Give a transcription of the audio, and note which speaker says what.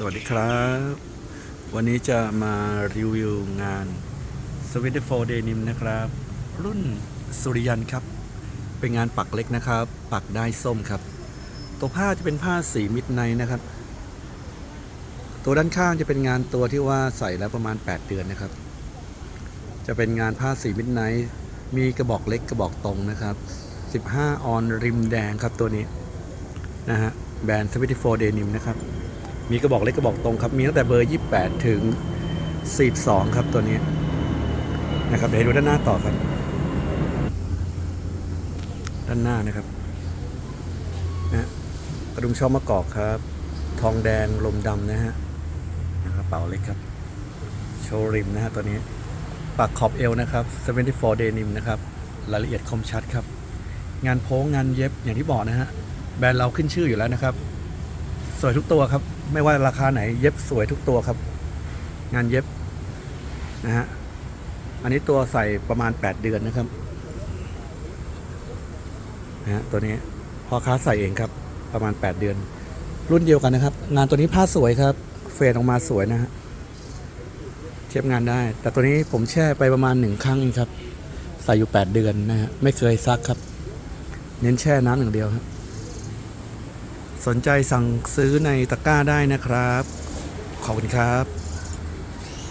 Speaker 1: สวัสดีครับ วันนี้จะมารีวิวงาน s w e t 4 Denim นะครับ รุ่นสุริยันครับ เป็นงานปักเล็กนะครับ ปักได้ส้มครับ ตัวผ้าจะเป็นผ้าสีมิดไนนะครับ ตัวด้านข้างจะเป็นงานตัวที่ว่าใส่แล้วประมาณ 8 เดือนนะครับ จะเป็นงานผ้าสีมิดไนมีกระบอกเล็กกระบอกตรงนะครับ 15 ออนริมแดงครับตัวนี้นะฮะแบรนด์74 Denim นะครับ มีกระบอกเล็กกระบอกตรงครับ มีตั้งแต่เบอร์ 28 ถึง 42 ครับตัวนี้นะครับเดี๋ยวดูด้านหน้าต่อครับ ด้านหน้านะครับนะกระดุมช่อมะกอกครับ ทองแดงลมดำนะฮะนะครับเป๋าเล็กครับ โชว์ริมนะฮะตัวนี้ปักขอบเอวนะครับ 74 Denim นะครับ รายละเอียดคมชัดครับ งานโพ้งงานเย็บอย่างที่บอกนะฮะ แบรนด์เราขึ้นชื่ออยู่แล้วนะครับ สวยทุกตัวครับ ไม่ว่าราคาไหนเย็บสวยทุกตัวครับ งานเย็บนะฮะอันนี้ตัวใส่ประมาณ 8 เดือนนะครับนะฮะตัวนี้พอค้าใส่เองครับ ประมาณ 8 เดือน รุ่นเดียวกันนะครับ งานตัวนี้ผ้าสวยครับ เฟดออกมาสวยนะฮะเทียบงานได้ แต่ตัวนี้ผมแช่ไปประมาณหนึ่งครั้งเองครับ ใส่อยู่ 8 เดือนนะฮะไม่เคยซักครับ เน้นแช่น้ำอย่างเดียวครับ สนใจสั่งซื้อในตะกร้าได้นะครับ ขอบคุณครับ